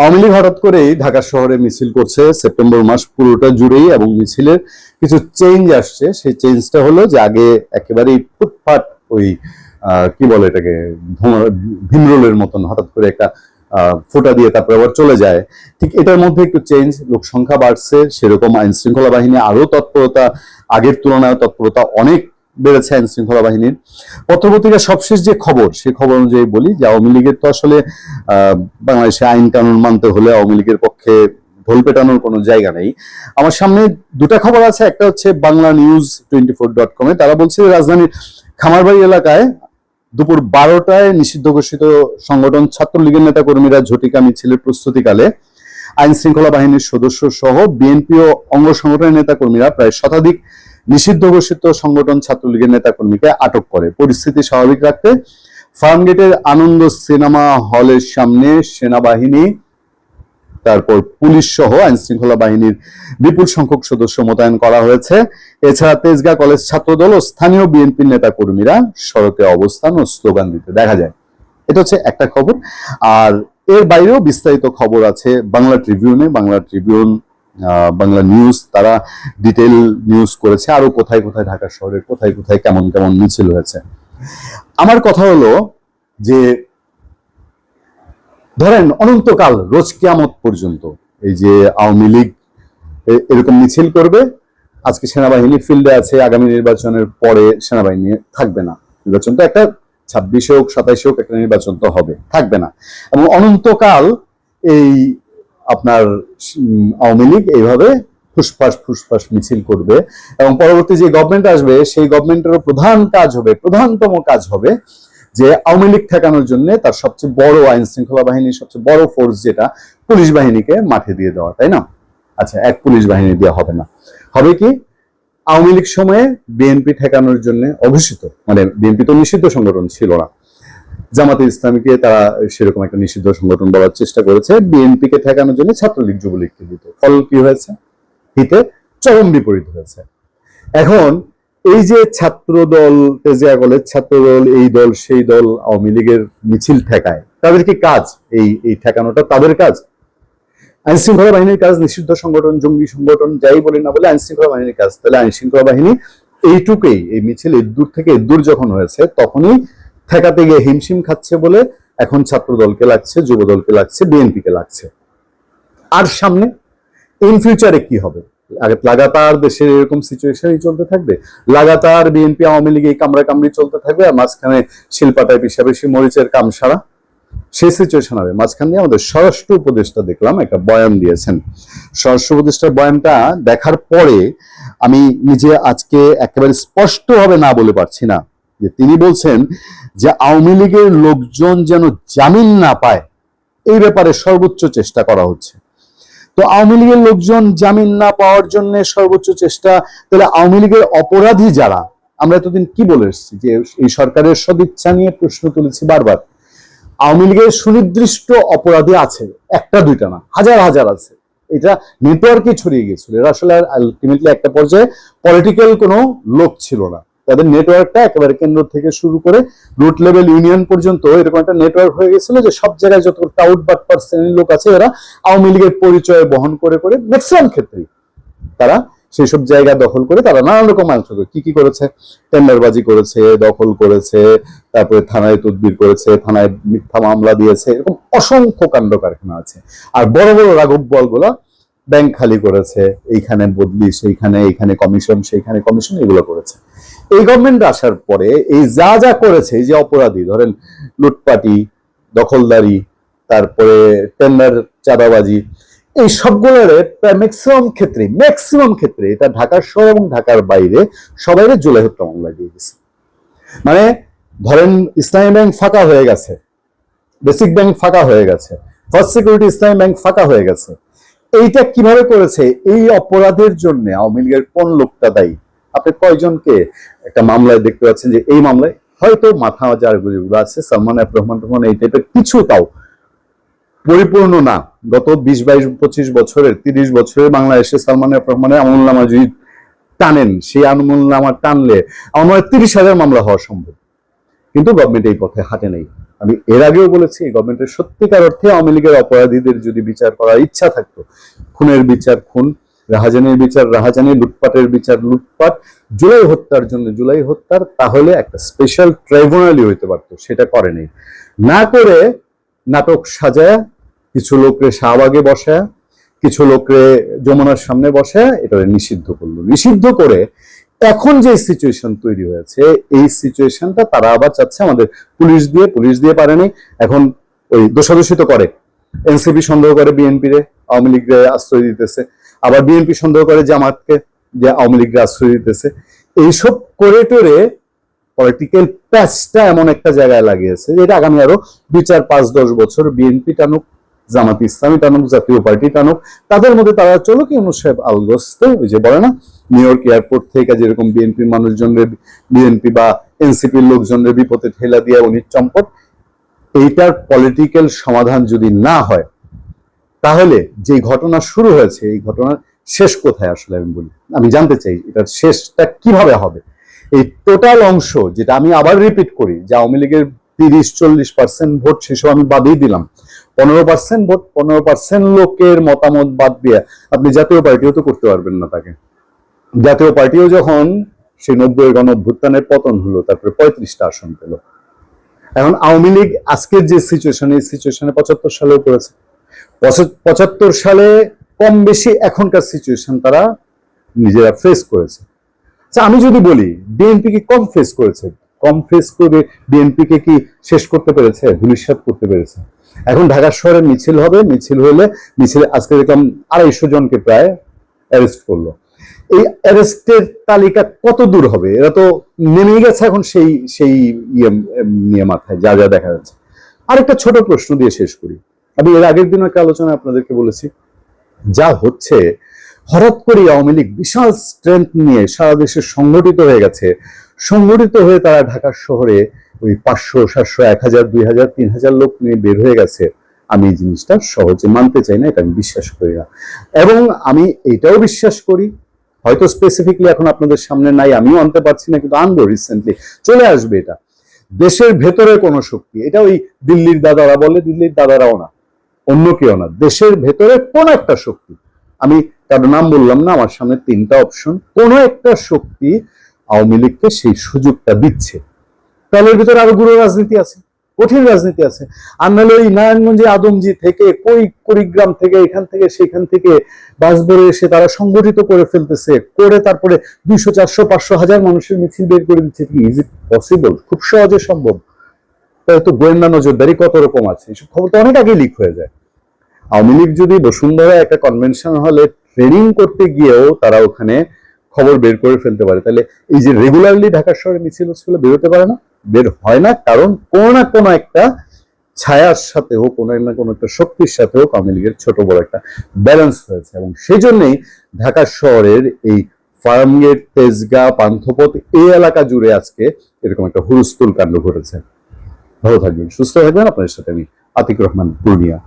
আওয়ামী লীগ হঠাৎ করেই ঢাকা শহরে মিছিল করছে। সেপ্টেম্বর মাস পুরোটা জুড়েই এবং মিছিলের কিছু চেঞ্জ আসছে। সেই চেঞ্জটা হলো যে আগে একেবারেই ফুটফাট ওই কি বলে এটাকে ভিমরোলের মতন হঠাৎ করে একটা ফোঁটা দিয়ে তারপরে আবার চলে যায়। ঠিক এটার মধ্যে একটু চেঞ্জ লোক সংখ্যা বাড়ছে, সেরকম আইন শৃঙ্খলা বাহিনী আরও তৎপরতা, আগের তুলনায় তৎপরতা অনেক বেড়েছে আইন শৃঙ্খলা বাহিনীর। পত্রপত্রিকার সবশেষ যে খবর, সেই খবর অনুযায়ী বলি যে আওয়ামী লীগের তো আসলে বাংলাদেশে আইন কানুন মানতে হলে আওয়ামী লীগের পক্ষে ঢোল পেটানোর কোনো জায়গা নেই। আমার সামনে দুটা খবর আছে, একটা হচ্ছে Bangla news twenty four dot কমে তারা বলছে রাজধানীর খামারবাড়ি এলাকায় দুপুর বারোটায় নিষিদ্ধ ঘোষিত সংগঠন ছাত্রলীগের নেতা কর্মীরা ঝটিকা মিছিলের প্রস্তুতিকালে আইন শৃঙ্খলা বাহিনীর সদস্য সহ বিএনপি ও অঙ্গ সংগঠনের নেতা কর্মীরা প্রায় শতাধিক নিষিদ্ধ ঘোষিত সংগঠন ছাত্রলীগের নেতা কর্মীকে আটক করে। পরিস্থিতি স্বাভাবিক রাখতে ফার্মগেটের আনন্দ সিনেমা হলের সামনে সেনাবাহিনী, তারপর পুলিশ সহ আইন শৃঙ্খলা বাহিনীর বিপুল সংখ্যক সদস্য মোতায়েন করা হয়েছে। এছাড়া তেজগাঁ কলেজ ছাত্রদল ও স্থানীয় বিএনপির নেতা কর্মীরা সড়কে অবস্থান ও স্লোগান দিতে দেখা যায়। এটা হচ্ছে একটা খবর। আর এর বাইরেও বিস্তারিত খবর আছে বাংলা ট্রিবিউনে। বাংলা ট্রিবিউন বাংলা নিউজ তারা ডিটেল নিউজ করেছে, আরও কোথায় কোথায় ঢাকা শহরে কোথায় কোথায় কেমন কেমন মিছিল হয়েছে। আমার কথা হলো যে, ধরেন অনন্তকাল, রোজ কিয়ামত পর্যন্ত, এই যে আওয়ামী লীগ এরকম মিছিল করবে, আজকে সেনাবাহিনী ফিল্ডে আছে, আগামী নির্বাচনের পরে সেনাবাহিনী থাকবে না। নির্বাচন তো একটা ছাব্বিশে হোক সাতাইশে হোক একটা নির্বাচন তো হবে, থাকবে না। এবং অনন্তকাল এই আপনার আওয়ামী লীগ এইভাবে ফুসফাস ফুসফাস মিছিল করবে এবং পরবর্তী যে গভর্নমেন্ট আসবে, সেই গভর্নমেন্টের প্রধান কাজ হবে, প্রধানতম কাজ হবে যে আওয়ামী লীগ ঠেকানোর জন্য তার সবচেয়ে বড় আইন শৃঙ্খলা বাহিনীর সবচেয়ে বড় ফোর্স যেটা, পুলিশ বাহিনীকে মাঠে দিয়ে দেওয়া, তাই না? আচ্ছা এক পুলিশ বাহিনী দেওয়া হবে না। হবে কি? আওয়ামী লীগ সময়ে বিএনপি ঠেকানোর জন্য অঘোষিত মানে বিএনপি তো নিষিদ্ধ সংগঠন ছিল না। জামাতে ইসলামীকে তারা সেরকম একটা নিষিদ্ধ সংগঠন বলার চেষ্টা করেছে। বিএনপি কে ঠেকানোর জন্য ছাত্রলীগ যুবলীগকে দিত ফল কি হয়েছে? হিতে চরম বিপরীত হয়েছে। এখন এই যে ছাত্র দল তেজিয়া কলেজ ছাত্র দল এই দল, সেই দল আওয়ামী লীগের মিছিল ঠেকায়, তাদের কি কাজ? এই এই ঠেকানোটা তাদের কাজ? আইন শৃঙ্খলা বাহিনীর কাজ, নিষিদ্ধ সংগঠন, জঙ্গি সংগঠন, যাই বলি না বলে আইন শৃঙ্খলা বাহিনীর কাজ। তাহলে আইন শৃঙ্খলা বাহিনী এইটুকুই, এই মিছিল দূর থেকে দূর যখন হয়েছে, তখনই ঠেকাতে গিয়ে হিমশিম খাচ্ছে বলে এখন ছাত্র দলকে লাগছে যুব দলকে লাগছে বিএনপি কে লাগছে। আর সামনে ইন ফিউচারে কি হবে? লাগাতার দেশের এরকম সিচুয়েশনই চলতে থাকবে? লাগাতার বিএনপি, আওয়ামী লীগ কামড়া কামড়ি চলতে থাকবে? আর মাঝখানে শিল্পাটায় পিসাবেশি মরিচের কাম সারা সেই সিচুয়েশন হবে। মাঝখান আমাদের স্বরাষ্ট্র উপদেষ্টা দেখলাম, একটা বয়ান দিয়েছেন। স্বরাষ্ট্র উপদেষ্টার বয়ানটা দেখার পরে আমি নিজে আজকে একেবারে স্পষ্টভাবে না বলে পারছি না। যে তিনি বলছেন যে আওয়ামী লীগের লোকজন যেন জামিন না পায়, এই ব্যাপারে সর্বোচ্চ চেষ্টা করা হচ্ছে। তো আওয়ামী লীগের লোকজন জামিন না পাওয়ার জন্য সর্বোচ্চ চেষ্টা, তাহলে আওয়ামী লীগের অপরাধী যারা, আমরা এতদিন কি বলে এসেছি যে এই সরকারের সদিচ্ছা নিয়ে প্রশ্ন তুলেছি বারবার। আওয়ামী লীগের সুনির্দিষ্ট অপরাধী আছে, একটা দুইটা না, হাজার হাজার আছে। এটা নেটওয়ার্কে ছড়িয়ে গিয়েছিল। এরা আসলে আলটিমেটলি একটা পর্যায়ে পলিটিক্যাল কোনো লোক ছিল না। তাদের নেটওয়ার্কটা একেবারে কেন্দ্র থেকে শুরু করে রুট লেভেল ইউনিয়ন পর্যন্ত এরকম একটা নেটওয়ার্ক হয়ে গেছিল যে সব জায়গায় যত টাউট বাট শ্রেণির লোক আছে এরা আওয়ামী লীগের পরিচয় বহন করে করে ম্যাক্সিমাম ক্ষেত্রেই তারা সেই সব জায়গা দখল করে তারা নানান রকম অংশ কি কি করেছে? টেন্ডারবাজি করেছে, দখল করেছে, তারপরে থানায় তদবির করেছে, থানায় মিথ্যা মামলা দিয়েছে, এরকম অসংখ্য কাণ্ড কারখানা আছে। আর বড় বড় রাঘব বলগুলা ব্যাংক খালি করেছে, এইখানে বদলি, সেইখানে, এইখানে কমিশন সেইখানে কমিশন এগুলো করেছে। এই গভর্নমেন্ট আসার পরে এই যা যা করেছে যে অপরাধী, ধরেন লুটপাটি, দখলদারি, তারপরে টেন্ডার চাঁদাবাজি, এই সবগুলোর প্রায় ম্যাক্সিমাম ক্ষেত্রে ম্যাক্সিমাম ক্ষেত্রে এটা ঢাকার শহর এবং ঢাকার বাইরে সবাই জুলাই হত্যা মামলা দিয়ে গেছে মানে ধরেন ইসলামী ব্যাংক ফাঁকা হয়ে গেছে, বেসিক ব্যাংক ফাঁকা হয়ে গেছে, ফার্স্ট সিকিউরিটি ইসলামী ব্যাংক ফাঁকা হয়ে গেছে। এইটা কীভাবে করেছে? এই অপরাধের জন্য আওয়ামী লীগের কোন লোকটা দায়ী? আপনি কয়জনকে একটা মামলায় দেখতে পাচ্ছেন যে এই মামলায় হয়তো মাথা যার যেগুলো আছে, সালমান এফ রহমান রহমান এই টাইপের কিছু তাও পরিপূর্ণ না। গত বিশ, বাইশ, পঁচিশ বছরের, তিরিশ বছরের বাংলাদেশে সালমান এফ রহমানের আমল নামা যদি টানেন, সেই আমল নামা টানলে আমার তিরিশ হাজার মামলা হওয়া সম্ভব। কিন্তু গভর্নমেন্ট এই পথে হাঁটে নেই। আমি এর আগেও বলেছি গভর্নমেন্টের সত্যিকার অর্থে আওয়ামী লীগের অপরাধীদের যদি বিচার করার ইচ্ছা থাকতো, খুনের বিচার, খুন রাহাজানির বিচার রাহাজানি লুটপাটের বিচার, লুটপাট, জুলাই হত্যার জন্য, জুলাই হত্যার তাহলে একটা স্পেশাল ট্রাইব্যুনালই হইতে পারতো, সেটা করেনি না করে নাটক সাজায়, কিছু লোকরে শাহবাগে বসায়, কিছু লোকরে যমুনার সামনে বসায় এটা নিষিদ্ধ করল। নিষিদ্ধ করে এখন যে সিচুয়েশন তৈরি হয়েছে, এই সিচুয়েশনটা তারা আবার চাচ্ছে আমাদের পুলিশ দিয়ে পুলিশ দিয়ে পারেনি এখন ওই দোষাদোষিত করে। এনসিপি সন্দেহ করে বিএনপি রে আওয়ামী লীগরে আশ্রয় দিতেছে। আবার বিএনপি সন্দেহ করে জামাতকে যে আওয়ামী লীগরে আশ্রয় দিতেছে। এইসব করে টোরে পলিটিক্যাল প্যাচটা এমন একটা জায়গায় লাগিয়েছে যেটা আগামী আরও দুই, চার, পাঁচ, দশ বছর বিএনপি টানুক, জামাত ইসলামী টানুক, জাতীয় পার্টি টানুক, তাদের মধ্যে তারা চলো কি সাহেব আলগোস্তে। ওই যে বলে না নিউ ইয়র্ক এয়ারপোর্ট থেকে যেরকম বিএনপি মানুষজনের বিএনপি বা এনসিপির লোকজনের বিপদে ঠেলা দিয়ে উনি চম্পট, এইটার পলিটিক্যাল সমাধান যদি না হয় তাহলে যে ঘটনা শুরু হয়েছে, এই ঘটনার শেষ কোথায় আসলে আমি বলি? আমি জানতে চাই এটার শেষটা কীভাবে হবে? এই টোটাল অংশ যেটা আমি আবার রিপিট করি, যে আওয়ামী লীগের তিরিশ, চল্লিশ পার্সেন্ট ভোট সেসব আমি বাদই দিলাম। পনেরো পার্সেন্ট ভোট, পনেরো পার্সেন্ট লোকের মতামত বাদ দিয়ে আপনি জাতীয় পার্টিও তো করতে পারবেন না তাকে। জাতীয় পার্টিও যখন সেই নব্বই গণ অভ্যুত্থানের পতন হলো, তারপরে পঁয়ত্রিশটা আসন পেল। এখন আওয়ামী লীগ আজকের যে সিচুয়েশন এই সিচুয়েশনে পঁচাত্তর সালেও করেছে পঁচাত্তর সালে কম বেশি এখনকার সিচুয়েশন তারা নিজেরা ফেস করেছে। আচ্ছা আমি যদি বলি বিএনপি কি কম ফেস করেছে? কম ফেস করে বিএনপি কে কি শেষ করতে পেরেছে? ধুলিসাত করতে পেরেছে? এখন ঢাকা শহরে মিছিল হবে। মিছিল হলে মিছিল আজকে দেখলাম আড়াইশো জনকে প্রায় অ্যারেস্ট করল। এই অ্যারেস্টের তালিকা কত দূর হবে? এরা তো নেমে গেছে এখন সেই সেই ইয়ে নিয়ে মাথায়, যা যা দেখা যাচ্ছে। আরেকটা ছোট প্রশ্ন দিয়ে শেষ করি। আমি এর আগের দিন একটা আলোচনা আপনাদেরকে বলেছি, যা হচ্ছে হঠাৎ করে আওয়ামী লীগ বিশাল স্ট্রেংথ নিয়ে সারা দেশে সংগঠিত হয়ে গেছে। সংগঠিত হয়ে তারা ঢাকার শহরে ওই পাঁচশো, সাতশো, এক হাজার, দুই হাজার, তিন হাজার লোক নিয়ে বের হয়ে গেছে। আমি এই জিনিসটা সহজে মানতে চাই না, এটা আমি বিশ্বাস করি না। এবং আমি এটাও বিশ্বাস করি, হয়তো স্পেসিফিকলি এখন আপনাদের সামনে নাই, আমিও আনতে পারছি না, কিন্তু আনব রিসেন্টলি চলে আসবে এটা। দেশের ভেতরে কোনো শক্তি, এটা ওই দিল্লির দাদারা বলে, দিল্লির দাদারাও না। অন্য কেউ না, দেশের ভেতরে কোন একটা শক্তি। আমি কারও নাম বললাম না, আমার সামনে তিনটা অপশন কোন একটা শক্তি আওয়ামী লীগকে সেই সুযোগটা দিচ্ছে। তাহলে ভিতরে আরও গুরু রাজনীতি আছে, কঠিন রাজনীতি আছে। আর নাহলে ওই নারায়ণগঞ্জে আদমজি থেকে, কই কুড়িগ্রাম থেকে, এখান থেকে, সেখান থেকে বাস ভরে এসে তারা সংগঠিত করে ফেলতেছে, করে তারপরে দুইশো, চারশো, পাঁচশো হাজার মানুষের মিছিল বের করে দিচ্ছে, কি ইজ ইট পসিবল খুব সহজে সম্ভব। তাহলে তো গোয়েন্দা নজরদারি কত রকম আছে, এসব খবর তো অনেক আগে লিক হয়ে যায়। আওয়ামী লীগ যদি বসুন্ধরা একটা কনভেনশন হলে ট্রেনিং করতে গিয়েও তারা ওখানে খবর বের করে ফেলতে পারে। তাহলে এই যে রেগুলারলি ঢাকা শহরে মিছিল হচ্ছিল, বেরোতে পারে না, বের হয় না, কারণ কোনো না কোনো একটা ছায়ার সাথে হোক, কোনো না কোনো একটা শক্তির সাথে হোক আওয়ামী লীগের ছোট বড় একটা ব্যালেন্স হয়েছে এবং সেই জন্যই ঢাকা শহরের এই ফার্মগেট, তেজগা, পান্থপথ এই এলাকা জুড়ে আজকে এরকম একটা হুরুস্তুল কাণ্ড ঘটেছে। ভালো থাকবেন, সুস্থ থাকবেন। আপনাদের সাথে আমি আতিক রহমান, পূর্ণিয়া।